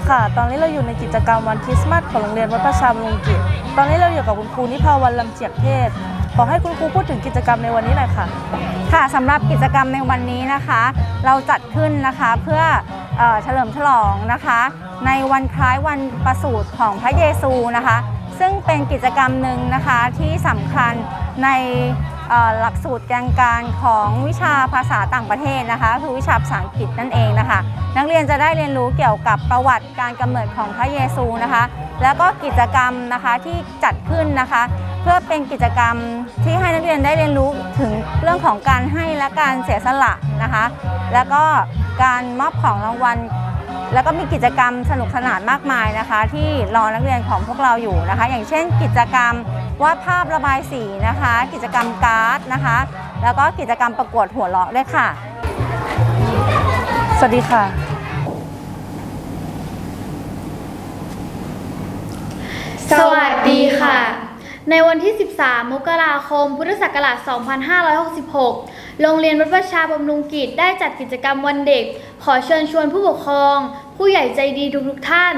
ีค่ะ ตอนนี้เราอยู่ในกิจกรรมวันคริสต์มาสของโรงเรียนวัดประชาบำรุงกิจ ตอนนี้เราอยู่กับคุณครูนิพาวันลำเจียกเทศ ขอให้คุณครูพูดถึงกิจกรรมในวันนี้หน่อยค่ะ ค่ะสำหรับกิจกรรมในวันนี้นะคะ เราจัดขึ้นนะคะเพื่อเออเฉลิมฉลองนะคะ ในวันคล้ายวันประสูติของพระเยซูนะคะ ซึ่งเป็นกิจกรรมหนึ่งนะคะที่สำคัญใน หลักสูตรแกนการของวิชาภาษาต่างประเทศนะคะ คือวิชาภาษาอังกฤษนั่นเองนะคะ นักเรียนจะได้เรียนรู้เกี่ยวกับประวัติการกำเนิดของพระเยซูนะคะ แล้วก็กิจกรรมนะคะที่จัดขึ้นนะคะ เพื่อเป็นกิจกรรมที่ให้นักเรียนได้เรียนรู้ถึงเรื่องของการให้และการเสียสละนะคะ แล้วก็การมอบของรางวัลแล้วก็มีกิจกรรมสนุกสนานมากมายนะคะ ที่รอนักเรียนของพวกเราอยู่นะคะ อย่างเช่น กิจกรรม วาดภาพระบายสีนะคะ กิจกรรมการ์ดนะคะ แล้วก็กิจกรรมประกวดหัวเราะด้วยค่ะ สวัสดีค่ะ สวัสดีค่ะ ในวันที่ 13 มกราคม พุทธศักราช 2566 โรงเรียนวัดประชาบำรุงกิจได้จัดกิจกรรมวันเด็ก ขอเชิญชวนผู้ปกครอง ผู้ใหญ่ใจดีทุกๆท่าน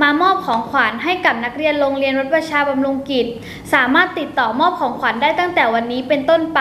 มามอบของขวัญให้กับนักเรียนโรงเรียนวัดประชาบำรุงกิจ สามารถติดต่อมอบของขวัญได้ตั้งแต่วันนี้เป็นต้นไป